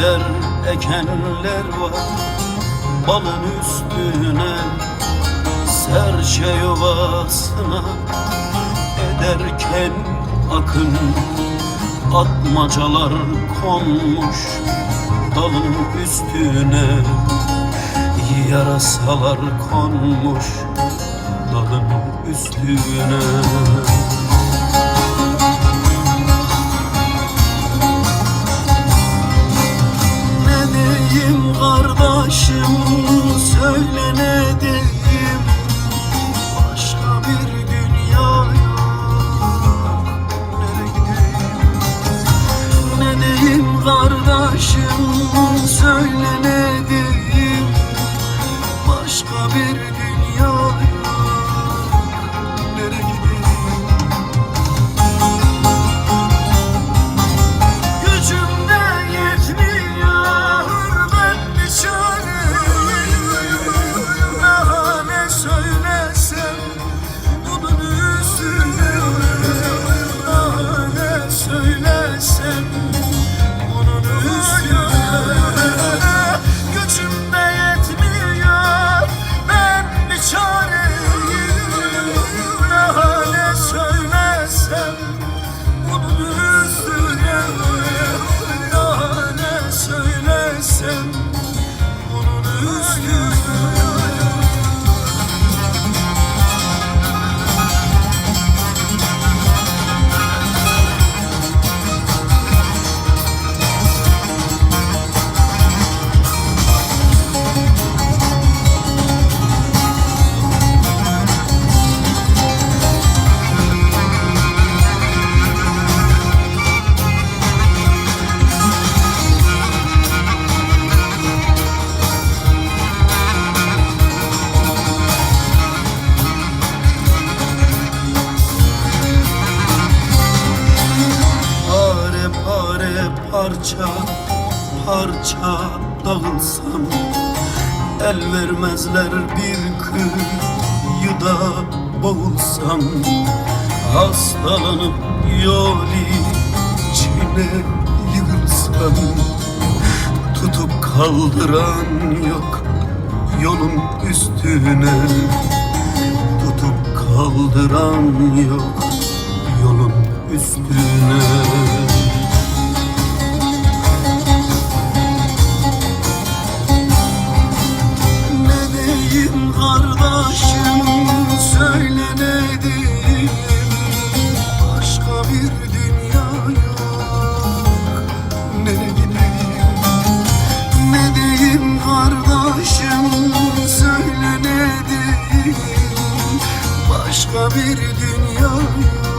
Kader ekenler var. Balın üstüne Serçe yuvasına ederken akın. Atmacalar konmuş dalın üstüne Yarasalar konmuş dalın üstüne söylesem parça parça dağılsam El vermezler bir kıyıda boğulsam Hastalanıp yol içine yığılsam Tutup kaldıran yok yolun üstüne Tutup kaldıran yok yolun üstüne Başka bir dünya yok